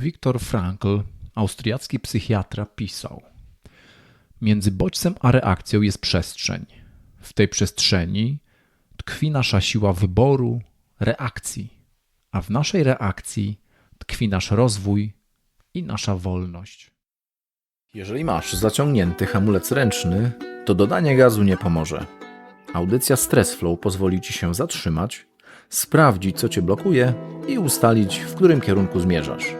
Viktor Frankl, austriacki psychiatra, pisał: Między bodźcem a reakcją jest przestrzeń. W tej przestrzeni tkwi nasza siła wyboru, reakcji, a w naszej reakcji tkwi nasz rozwój i nasza wolność. Jeżeli masz zaciągnięty hamulec ręczny, to dodanie gazu nie pomoże. Audycja Stress Flow pozwoli Ci się zatrzymać, sprawdzić co Cię blokuje i ustalić w którym kierunku zmierzasz.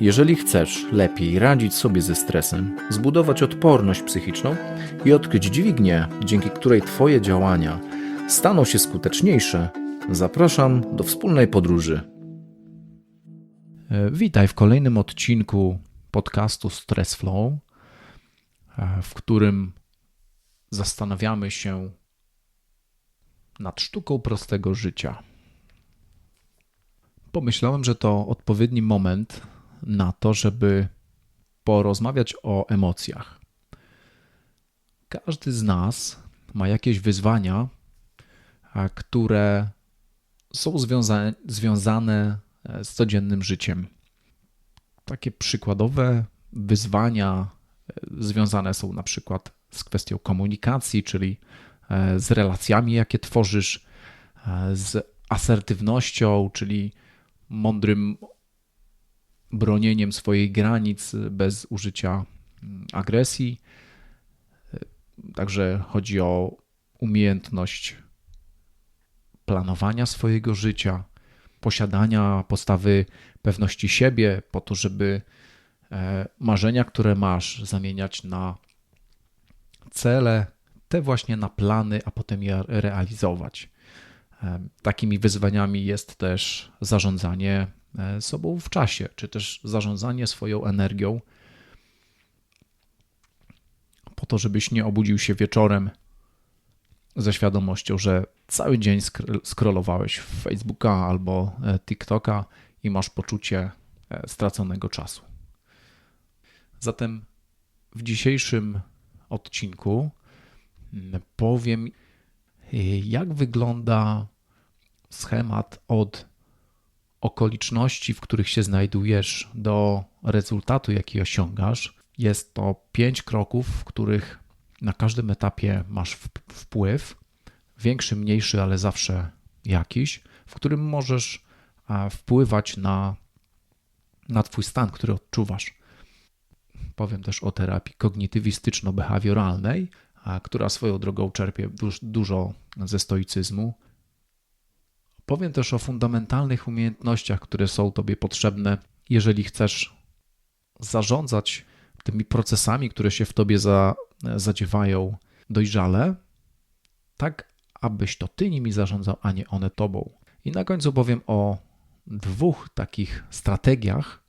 Jeżeli chcesz lepiej radzić sobie ze stresem, zbudować odporność psychiczną i odkryć dźwignię, dzięki której Twoje działania staną się skuteczniejsze, zapraszam do wspólnej podróży. E, Witaj w kolejnym odcinku podcastu Stress Flow, e, w którym zastanawiamy się nad sztuką prostego życia. Pomyślałem, że to odpowiedni moment na to, żeby porozmawiać o emocjach. Każdy z nas ma jakieś wyzwania, które są związane, związane e, z codziennym życiem. Takie przykładowe wyzwania e, związane są na przykład z kwestią komunikacji, czyli e, z relacjami, jakie tworzysz, z asertywnością, czyli mądrym bronieniem swoich granic bez użycia mm, agresji. Także chodzi o umiejętność planowania swojego życia, posiadania postawy pewności siebie, po to, żeby e, marzenia, które masz, zamieniać na cele, te właśnie na plany, a potem je realizować. E, takimi wyzwaniami jest też zarządzanie sobą w czasie, czy też zarządzanie swoją energią, po to, żebyś nie obudził się wieczorem ze świadomością, że cały dzień scrollowałeś w Facebooka albo e, TikToka i masz poczucie straconego czasu. Zatem w dzisiejszym odcinku powiem, jak wygląda schemat od okoliczności, w których się znajdujesz, do rezultatu, jaki osiągasz. Jest to pięć kroków, w których na każdym etapie masz wpływ, większy, mniejszy, ale zawsze jakiś, w którym możesz wpływać na, na Twój stan, który odczuwasz. Powiem też o terapii kognitywistyczno-behawioralnej, która swoją drogą czerpie dużo ze stoicyzmu. Powiem też o fundamentalnych umiejętnościach, które są Tobie potrzebne, jeżeli chcesz zarządzać tymi procesami, które się w Tobie za, zadziewają dojrzale, tak abyś to Ty nimi zarządzał, a nie one Tobą. I na końcu powiem o dwóch takich strategiach,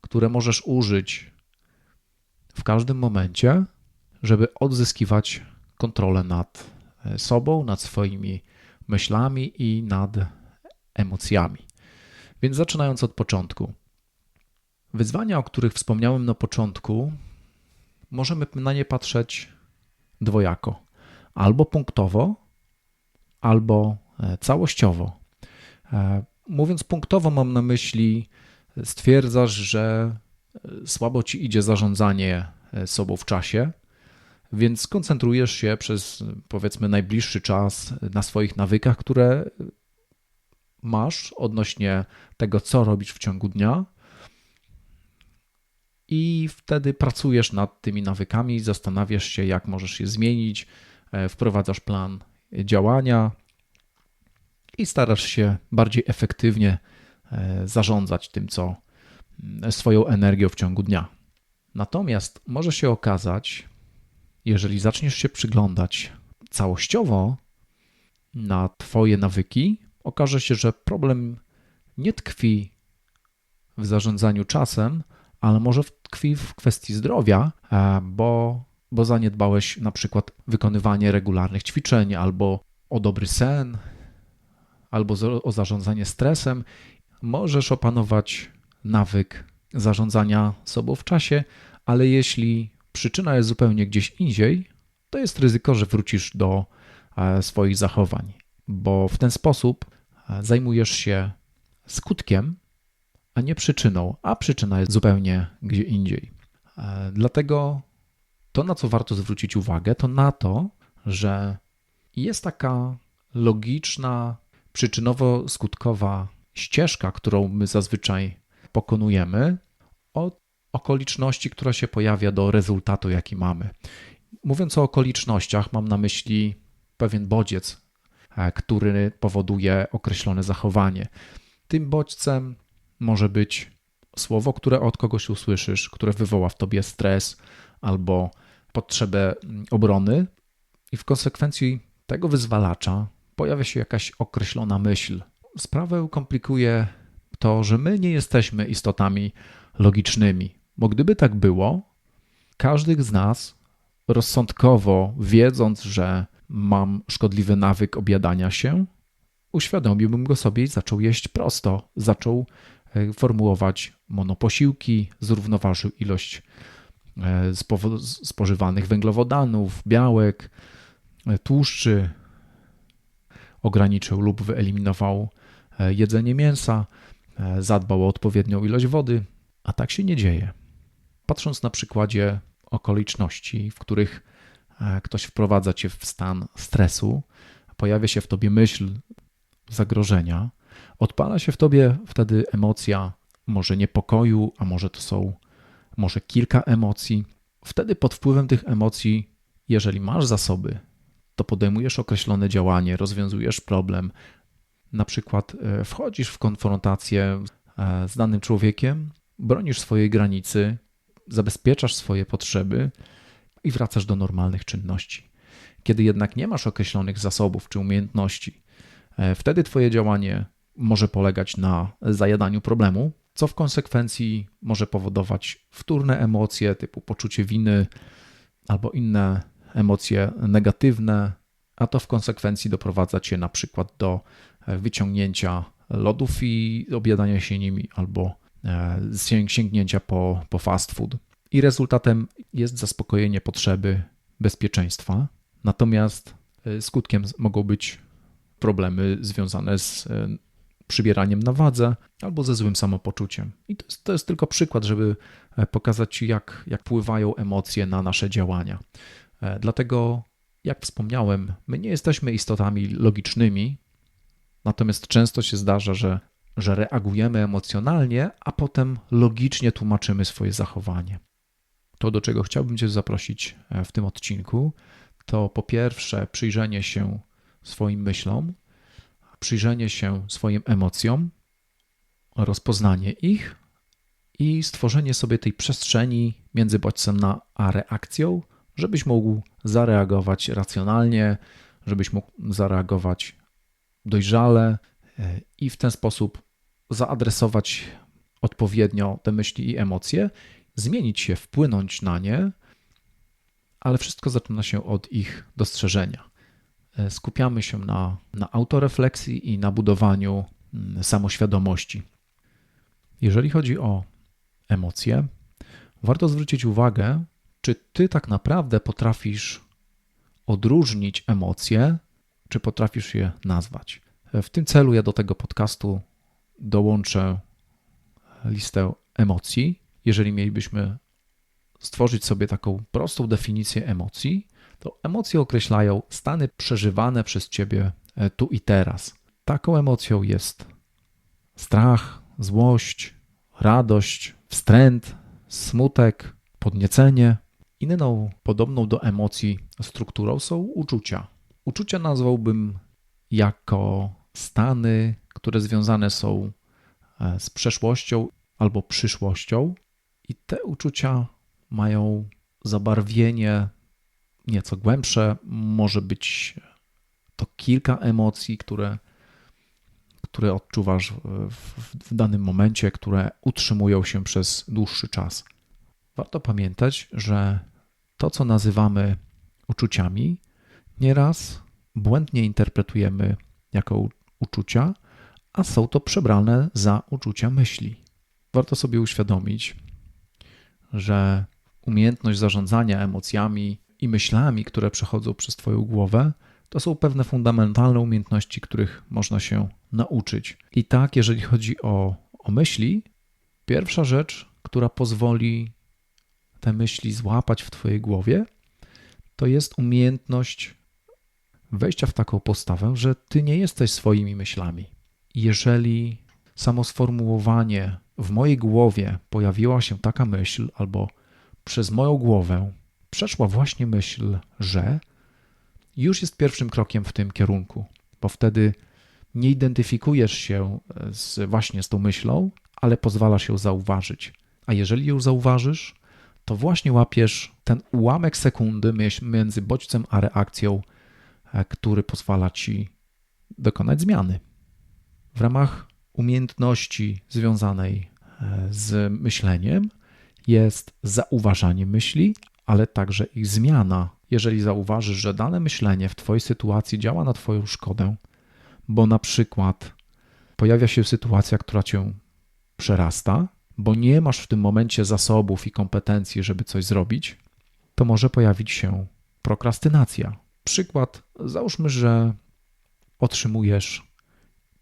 które możesz użyć w każdym momencie, żeby odzyskiwać kontrolę nad e, sobą, nad swoimi myślami i nad emocjami. Więc zaczynając od początku. Wyzwania, o których wspomniałem na początku, możemy na nie patrzeć dwojako: albo punktowo, albo e, całościowo. E, mówiąc punktowo, mam na myśli, stwierdzasz, że słabo ci idzie zarządzanie sobą w czasie, więc koncentrujesz się przez powiedzmy najbliższy czas na swoich nawykach, które masz odnośnie tego, co robisz w ciągu dnia. I wtedy pracujesz nad tymi nawykami, zastanawiasz się, jak możesz je zmienić, e, wprowadzasz plan działania i starasz się bardziej efektywnie e, zarządzać tym, co swoją energią w ciągu dnia. Natomiast może się okazać, jeżeli zaczniesz się przyglądać całościowo na Twoje nawyki, okaże się, że problem nie tkwi w zarządzaniu czasem, ale może tkwi w kwestii zdrowia, e, bo, bo zaniedbałeś na przykład wykonywanie regularnych ćwiczeń, albo o dobry sen, albo o zarządzanie stresem. Możesz opanować nawyk zarządzania sobą w czasie, ale jeśli przyczyna jest zupełnie gdzieś indziej, to jest ryzyko, że wrócisz do e, swoich zachowań, bo w ten sposób e, zajmujesz się skutkiem, a nie przyczyną, a przyczyna jest zupełnie gdzie indziej. E, dlatego to, na co warto zwrócić uwagę, to na to, że jest taka logiczna, przyczynowo-skutkowa ścieżka, którą my zazwyczaj pokonujemy, od okoliczności, która się pojawia do rezultatu, jaki mamy. Mówiąc o okolicznościach, mam na myśli pewien bodziec, który powoduje określone zachowanie. Tym bodźcem może być słowo, które od kogoś usłyszysz, które wywoła w tobie stres albo potrzebę mm, obrony, i w konsekwencji tego wyzwalacza pojawia się jakaś określona myśl. Sprawę komplikuje to, że my nie jesteśmy istotami logicznymi, bo gdyby tak było, każdy z nas rozsądkowo, wiedząc, że mam szkodliwy nawyk objadania się, uświadomiłbym go sobie i zaczął jeść prosto. Zaczął e, formułować monoposiłki, zrównoważył ilość e, spożywanych węglowodanów, białek, e, tłuszczy, ograniczył lub wyeliminował jedzenie mięsa, zadbał o odpowiednią ilość wody, a tak się nie dzieje. Patrząc na przykładzie okoliczności, w których ktoś wprowadza cię w stan stresu, pojawia się w tobie myśl zagrożenia, odpala się w tobie wtedy emocja może niepokoju, a może to są może kilka emocji. Wtedy pod wpływem tych emocji, jeżeli masz zasoby, to podejmujesz określone działanie, rozwiązujesz problem. Na przykład e, wchodzisz w konfrontację e, z danym człowiekiem, bronisz swojej granicy, zabezpieczasz swoje potrzeby i wracasz do normalnych czynności. Kiedy jednak nie masz określonych zasobów czy umiejętności, E, wtedy Twoje działanie może polegać na zajadaniu problemu, co w konsekwencji może powodować wtórne emocje typu poczucie winy albo inne emocje negatywne, a to w konsekwencji doprowadza Cię na przykład do e, wyciągnięcia lodów i objadania się nimi albo e, sięgnięcia po, po fast food. I rezultatem jest zaspokojenie potrzeby bezpieczeństwa, natomiast skutkiem mogą być problemy związane z e, przybieraniem na wadze albo ze złym samopoczuciem. I to jest, to jest tylko przykład, żeby e, pokazać jak, jak wpływają emocje na nasze działania. E, dlatego, jak wspomniałem, my nie jesteśmy istotami logicznymi, natomiast często się zdarza, że, że reagujemy emocjonalnie, a potem logicznie tłumaczymy swoje zachowanie. To, do czego chciałbym Cię zaprosić w tym odcinku, to po pierwsze przyjrzenie się swoim myślom, przyjrzenie się swoim emocjom, rozpoznanie ich i stworzenie sobie tej przestrzeni między bodźcem na a reakcją, żebyś mógł zareagować racjonalnie, żebyś mógł zareagować dojrzale e, i w ten sposób zaadresować odpowiednio te myśli i emocje, zmienić się, wpłynąć na nie, ale wszystko zaczyna się od ich dostrzeżenia. E, skupiamy się na, na autorefleksji i na budowaniu mm, samoświadomości. Jeżeli chodzi o emocje, warto zwrócić uwagę, czy ty tak naprawdę potrafisz odróżnić emocje, czy potrafisz je nazwać. E, w tym celu ja do tego podcastu dołączę listę emocji. Jeżeli mielibyśmy stworzyć sobie taką prostą definicję emocji, to emocje określają stany przeżywane przez ciebie e, tu i teraz. Taką emocją jest strach, złość, radość, wstręt, smutek, podniecenie. Inną podobną do emocji strukturą są uczucia. Uczucia nazwałbym jako stany, które związane są e, z przeszłością albo przyszłością, i te uczucia mają zabarwienie nieco głębsze, może być to kilka emocji, które, które odczuwasz w, w danym momencie, które utrzymują się przez dłuższy czas. Warto pamiętać, że to, co nazywamy uczuciami, nieraz błędnie interpretujemy jako uczucia, a są to przebrane za uczucia myśli. Warto sobie uświadomić, że umiejętność zarządzania emocjami i myślami, które przechodzą przez Twoją głowę, to są pewne fundamentalne umiejętności, których można się nauczyć. I tak, jeżeli chodzi o, o myśli, Pierwsza rzecz, która pozwoli te myśli złapać w Twojej głowie, to jest umiejętność wejścia w taką postawę, że Ty nie jesteś swoimi myślami. Jeżeli samo sformułowanie w mojej głowie pojawiła się taka myśl, albo przez moją głowę przeszła właśnie myśl, że już jest pierwszym krokiem w tym kierunku, bo wtedy nie identyfikujesz się z, właśnie z tą myślą, ale pozwalasz ją zauważyć. A jeżeli ją zauważysz, to właśnie łapiesz ten ułamek sekundy między bodźcem a reakcją, e, który pozwala ci dokonać zmiany. W ramach umiejętności związanej e, z myśleniem jest zauważanie myśli, ale także ich zmiana. Jeżeli zauważysz, że dane myślenie w Twojej sytuacji działa na Twoją szkodę, bo na przykład pojawia się sytuacja, która Cię przerasta, bo nie masz w tym momencie zasobów i kompetencji, żeby coś zrobić, to może pojawić się prokrastynacja. Przykład, załóżmy, że otrzymujesz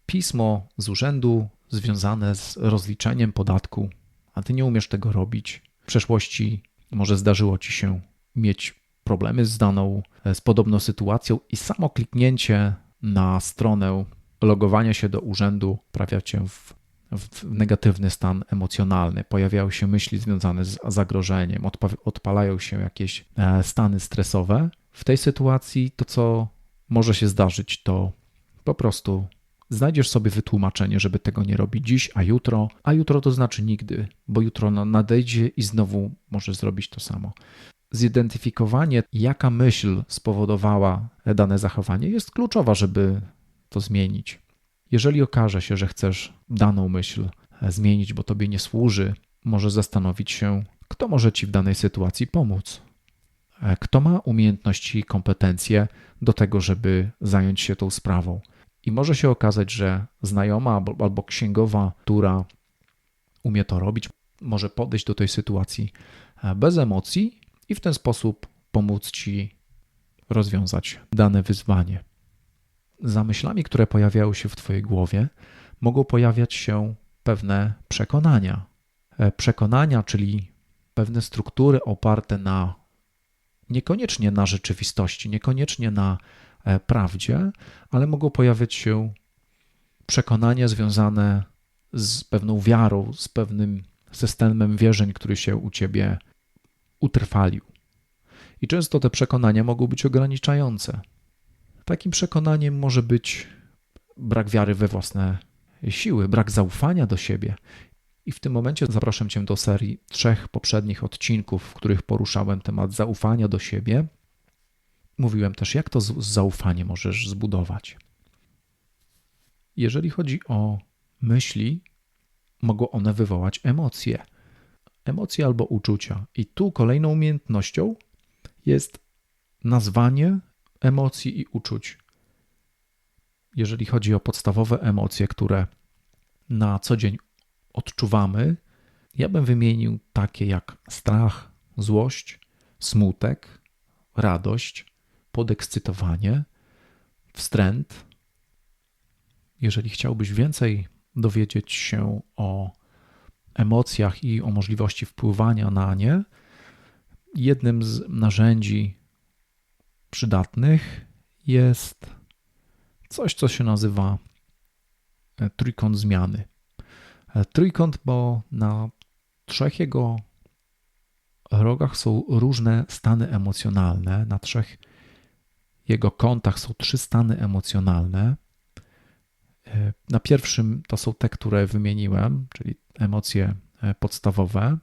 pismo z urzędu związane z rozliczeniem podatku, a ty nie umiesz tego robić. W przeszłości może zdarzyło ci się mieć problemy z daną, z podobną sytuacją i samo kliknięcie na stronę logowania się do urzędu prawia cię w w negatywny stan emocjonalny, pojawiają się myśli związane z zagrożeniem, odpalają się jakieś e, stany stresowe. W tej sytuacji to, co może się zdarzyć, to po prostu znajdziesz sobie wytłumaczenie, żeby tego nie robić dziś, a jutro, a jutro to znaczy nigdy, bo jutro nadejdzie i znowu możesz zrobić to samo. Zidentyfikowanie, jaka myśl spowodowała dane zachowanie, jest kluczowa, żeby to zmienić. Jeżeli okaże się, że chcesz daną myśl e, zmienić, bo tobie nie służy, może zastanowić się, kto może ci w danej sytuacji pomóc. E, kto ma umiejętności i kompetencje do tego, żeby zająć się tą sprawą. I może się okazać, że znajoma albo, księgowa, która umie to robić, może podejść do tej sytuacji e, bez emocji i w ten sposób pomóc ci rozwiązać dane wyzwanie za myślami, które pojawiają się w Twojej głowie, mogą pojawiać się pewne przekonania. E, przekonania, czyli pewne struktury oparte na niekoniecznie na rzeczywistości, niekoniecznie na prawdzie, ale mogą pojawiać się przekonania związane z pewną wiarą, z pewnym systemem wierzeń, który się u ciebie utrwalił. I często te przekonania mogą być ograniczające. Takim przekonaniem może być brak wiary we własne siły, brak zaufania do siebie. I w tym momencie zapraszam Cię do serii trzech poprzednich odcinków, w których poruszałem temat zaufania do siebie. Mówiłem też, jak to zaufanie możesz zbudować. Jeżeli chodzi o myśli, mogą one wywołać emocje. Emocje albo uczucia. I tu kolejną umiejętnością jest nazwanie emocji i uczuć. Jeżeli chodzi o podstawowe emocje, które na co dzień odczuwamy, ja bym wymienił takie jak strach, złość, smutek, radość, podekscytowanie, wstręt. Jeżeli chciałbyś więcej dowiedzieć się o emocjach i o możliwości wpływania na nie, jednym z narzędzi przydatnych jest coś, co się nazywa e, trójkąt zmiany. E, trójkąt, bo na trzech jego rogach są różne stany emocjonalne, na trzech jego kątach są trzy stany emocjonalne. E, na pierwszym to są te, które wymieniłem, czyli emocje podstawowe.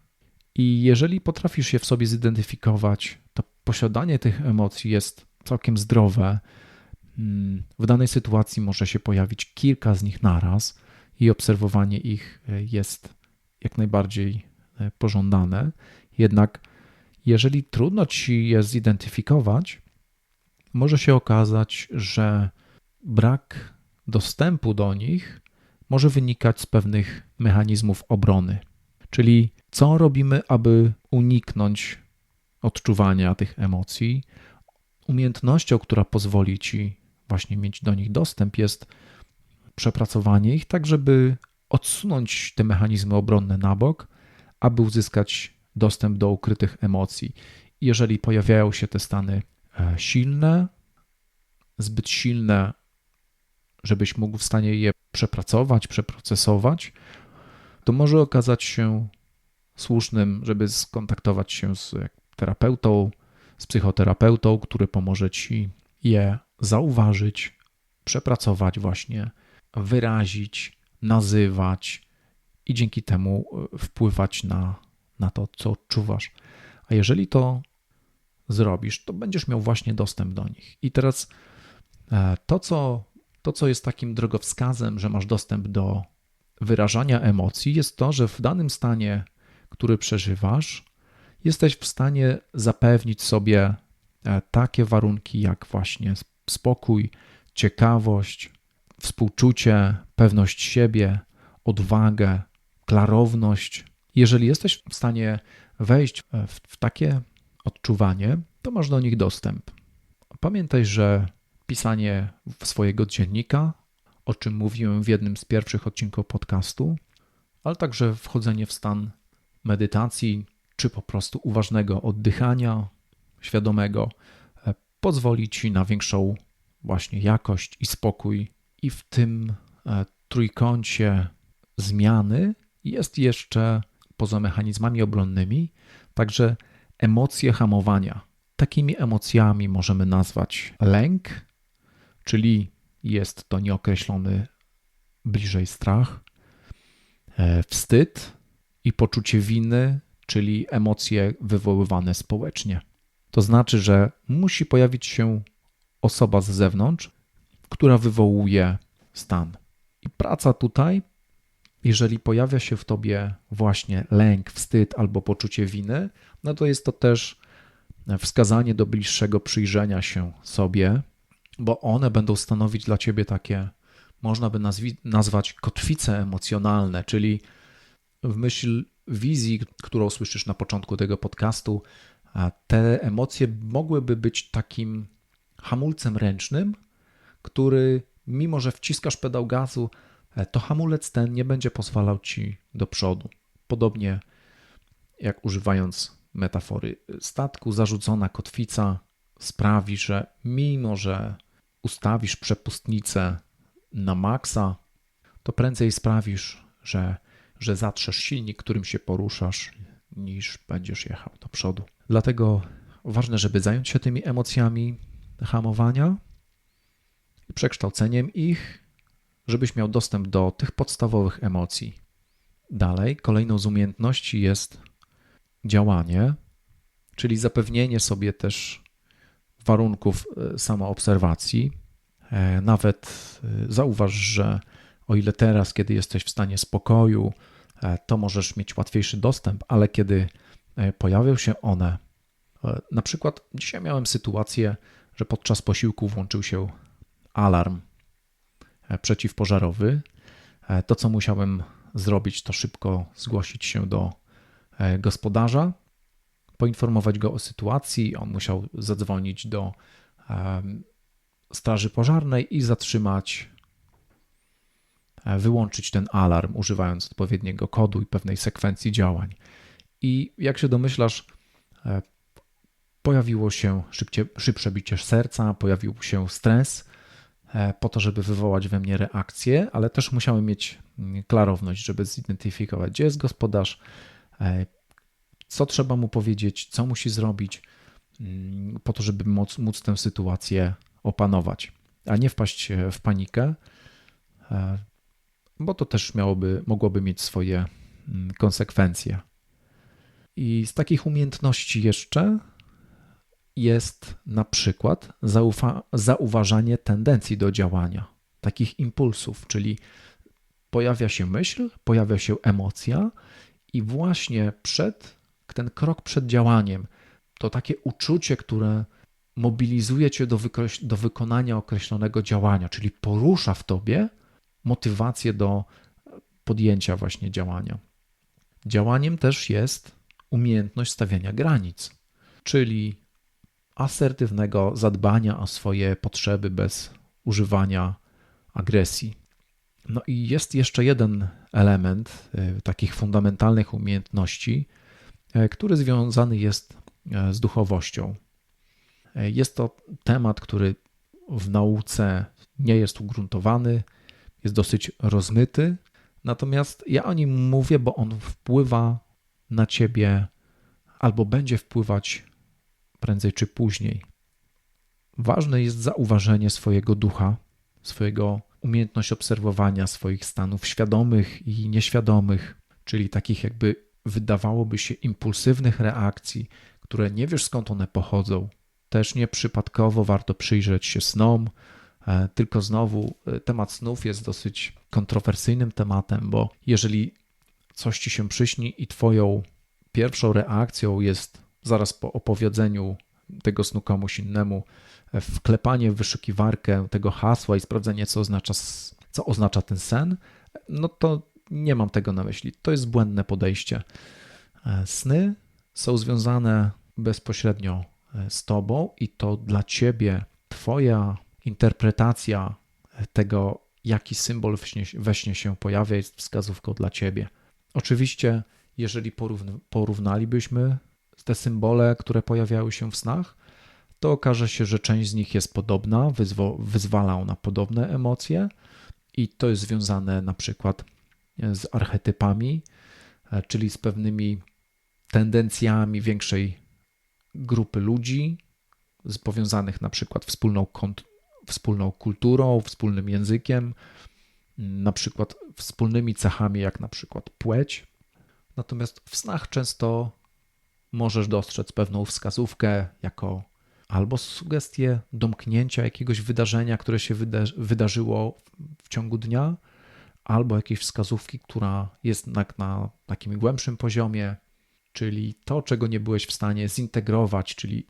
I jeżeli potrafisz je w sobie zidentyfikować, to posiadanie tych emocji jest całkiem zdrowe. Mm, w danej sytuacji może się pojawić kilka z nich naraz i obserwowanie ich e, jest jak najbardziej e, pożądane. Jednak jeżeli trudno ci je zidentyfikować, może się okazać, że brak dostępu do nich może wynikać z pewnych mechanizmów obrony. Czyli co robimy, aby uniknąć odczuwania tych emocji. Umiejętnością, która pozwoli ci właśnie mieć do nich dostęp, jest przepracowanie ich tak, żeby odsunąć te mechanizmy obronne na bok, aby uzyskać dostęp do ukrytych emocji. Jeżeli pojawiają się te stany silne, zbyt silne, żebyś mógł w stanie je przepracować, przeprocesować, to może okazać się słusznym, żeby skontaktować się z terapeutą, z psychoterapeutą, który pomoże ci je zauważyć, przepracować, właśnie wyrazić, nazywać i dzięki temu e, wpływać na, na to, co odczuwasz. A jeżeli to zrobisz, to będziesz miał właśnie dostęp do nich. I teraz e, to, co, to, co jest takim drogowskazem, że masz dostęp do wyrażania emocji, jest to, że w danym stanie, który przeżywasz, jesteś w stanie zapewnić sobie e, takie warunki jak właśnie spokój, ciekawość, współczucie, pewność siebie, odwagę, klarowność. Jeżeli jesteś w stanie wejść w, w takie odczuwanie, to masz do nich dostęp. Pamiętaj, że pisanie swojego dziennika, o czym mówiłem w jednym z pierwszych odcinków podcastu, ale także wchodzenie w stan medytacji, czy po prostu uważnego oddychania świadomego, e, pozwoli ci na większą właśnie jakość i spokój. I w tym e, trójkącie zmiany jest jeszcze poza mechanizmami obronnymi także emocje hamowania. Takimi emocjami możemy nazwać lęk, czyli jest to nieokreślony bliżej strach, e, wstyd i poczucie winy, czyli emocje wywoływane społecznie. To znaczy, że musi pojawić się osoba z zewnątrz, która wywołuje stan. I praca tutaj, jeżeli pojawia się w tobie właśnie lęk, wstyd albo poczucie winy, no to jest to też wskazanie do bliższego przyjrzenia się sobie, bo one będą stanowić dla ciebie takie, można by nazwi- nazwać kotwice emocjonalne, czyli w myśl wizji, którą słyszysz na początku tego podcastu, te emocje mogłyby być takim hamulcem ręcznym, który mimo, że wciskasz pedał gazu, to hamulec ten nie będzie pozwalał ci do przodu. Podobnie jak używając metafory statku, zarzucona kotwica sprawi, że mimo, że ustawisz przepustnicę na maksa, to prędzej sprawisz, że, że zatrzesz silnik, którym się poruszasz, niż będziesz jechał do przodu. Dlatego ważne, żeby zająć się tymi emocjami hamowania i przekształceniem ich, żebyś miał dostęp do tych podstawowych emocji. Dalej, kolejną z umiejętności jest działanie, czyli zapewnienie sobie też warunków e, samoobserwacji. E, nawet e, zauważ, że o ile teraz, kiedy jesteś w stanie spokoju, to możesz mieć łatwiejszy dostęp, ale kiedy pojawią się one, na przykład dzisiaj miałem sytuację, że podczas posiłku włączył się alarm przeciwpożarowy. To, co musiałem zrobić, to szybko zgłosić się do gospodarza, poinformować go o sytuacji. On musiał zadzwonić do Straży Pożarnej i zatrzymać, e, wyłączyć ten alarm, używając odpowiedniego kodu i pewnej sekwencji działań. I jak się domyślasz, e, pojawiło się szybcie, szybsze bicie serca, pojawił się stres, e, po to, żeby wywołać we mnie reakcję, ale też musiałem mieć mm, klarowność, żeby zidentyfikować, gdzie jest gospodarz, co trzeba mu powiedzieć, co musi zrobić, mm, po to, żeby móc, móc tę sytuację opanować, a nie wpaść w panikę, e, bo to też miałoby, mogłoby mieć swoje mm, konsekwencje. I z takich umiejętności jeszcze jest na przykład zaufa, zauważanie tendencji do działania, takich impulsów, czyli pojawia się myśl, pojawia się emocja, i właśnie przed ten krok przed działaniem, to takie uczucie, które mobilizuje cię do, do wykonania określonego działania, czyli porusza w tobie motywację do podjęcia właśnie działania. Działaniem też jest umiejętność stawiania granic, czyli asertywnego zadbania o swoje potrzeby bez używania agresji. No i jest jeszcze jeden element e, takich fundamentalnych umiejętności, e, który związany jest e, z duchowością. Jest to temat, który w nauce nie jest ugruntowany, jest dosyć rozmyty, natomiast ja o nim mówię, bo on wpływa na ciebie albo będzie wpływać prędzej czy później. Ważne jest zauważenie swojego ducha, swojego umiejętność obserwowania swoich stanów świadomych i nieświadomych, czyli takich jakby wydawałoby się impulsywnych reakcji, które nie wiesz skąd one pochodzą. Też nieprzypadkowo warto przyjrzeć się snom, e, tylko znowu e, temat snów jest dosyć kontrowersyjnym tematem, bo jeżeli coś ci się przyśni i twoją pierwszą reakcją jest zaraz po opowiedzeniu tego snu komuś innemu, wklepanie w wyszukiwarkę tego hasła i sprawdzenie, co oznacza, co oznacza ten sen, no to nie mam tego na myśli. To jest błędne podejście. E, sny są związane bezpośrednio e, z tobą i to dla ciebie, twoja interpretacja tego, jaki symbol we śnie, we śnie się pojawia, jest wskazówką dla ciebie. Oczywiście, jeżeli porównalibyśmy te symbole, które pojawiały się w snach, to okaże się, że część z nich jest podobna, wyzwo, wyzwala ona podobne emocje i to jest związane na przykład z archetypami, e, czyli z pewnymi tendencjami większej grupy ludzi, powiązanych na przykład wspólną, wspólną kulturą, wspólnym językiem, na przykład wspólnymi cechami, jak na przykład płeć. Natomiast w snach często możesz dostrzec pewną wskazówkę jako albo sugestię domknięcia jakiegoś wydarzenia, które się wydarzyło w ciągu dnia, albo jakieś wskazówki, która jest na, na takim głębszym poziomie, czyli to, czego nie byłeś w stanie zintegrować, czyli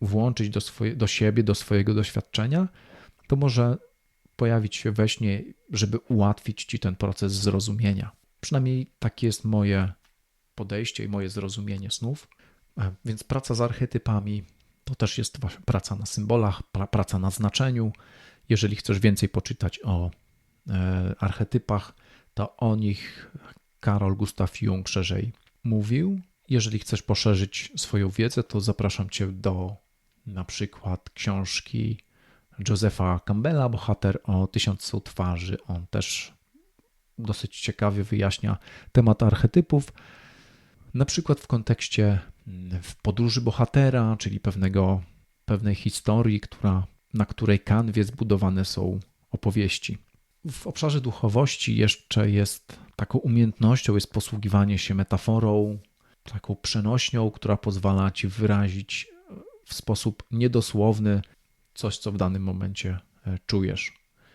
włączyć do, swoje, do siebie, do swojego doświadczenia, to może pojawić się we śnie, żeby ułatwić ci ten proces zrozumienia. Przynajmniej takie jest moje podejście i moje zrozumienie snów. E, więc praca z archetypami to też jest praca na symbolach, praca na znaczeniu. Jeżeli chcesz więcej poczytać o e, archetypach, to o nich Karol Gustav Jung szerzej mówił. Jeżeli chcesz poszerzyć swoją wiedzę, to zapraszam Cię do na przykład książki Josepha Campbella, bohater o tysiącu twarzy. On też dosyć ciekawie wyjaśnia temat archetypów, na przykład w kontekście w podróży bohatera, czyli pewnego, pewnej historii, która, na której kanwie zbudowane są opowieści. W obszarze duchowości jeszcze jest taką umiejętnością jest posługiwanie się metaforą, taką przenośnią, która pozwala ci wyrazić w sposób niedosłowny coś, co w danym momencie e, czujesz.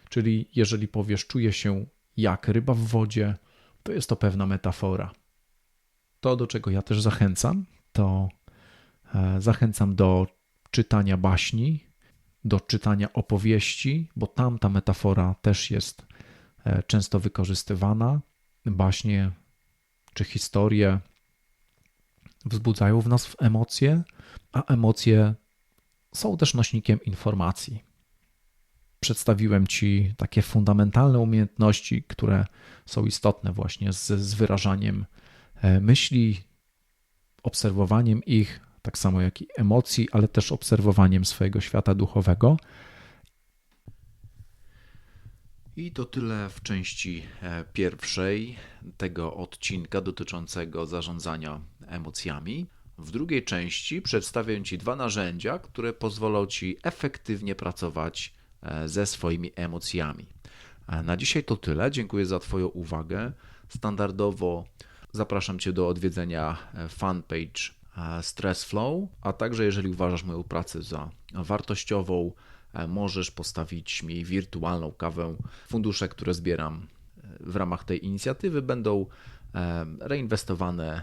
Czyli jeżeli powiesz, czuję się jak ryba w wodzie, to jest to pewna metafora. To, do czego ja też zachęcam, to e, zachęcam do czytania baśni, do czytania opowieści, bo tam ta metafora też jest e, często wykorzystywana. Baśnie czy historie wzbudzają w nas emocje, a emocje są też nośnikiem informacji. Przedstawiłem Ci takie fundamentalne umiejętności, które są istotne właśnie z, z wyrażaniem myśli, obserwowaniem ich, tak samo jak i emocji, ale też obserwowaniem swojego świata duchowego. I to tyle w części e, pierwszej tego odcinka dotyczącego zarządzania emocjami. W drugiej części przedstawię Ci dwa narzędzia, które pozwolą Ci efektywnie pracować e, ze swoimi emocjami. E, na dzisiaj to tyle. Dziękuję za Twoją uwagę. Standardowo Zapraszam Cię do odwiedzenia e, fanpage e, Stress Flow, a także jeżeli uważasz moją pracę za wartościową, e, możesz postawić mi wirtualną kawę. Fundusze, które zbieram w ramach tej inicjatywy będą reinwestowane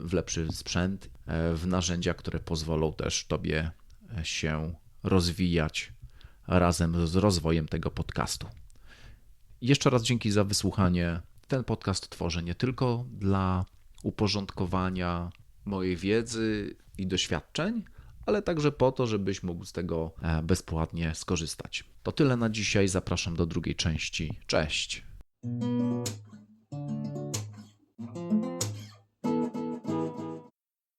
w lepszy sprzęt, w narzędzia, które pozwolą też Tobie się rozwijać razem z rozwojem tego podcastu. Jeszcze raz dzięki za wysłuchanie ten podcast tworzę nie tylko dla uporządkowania mojej wiedzy i doświadczeń, ale także po to, żebyś mógł z tego e, bezpłatnie skorzystać. To tyle na dzisiaj. Zapraszam do drugiej części. Cześć.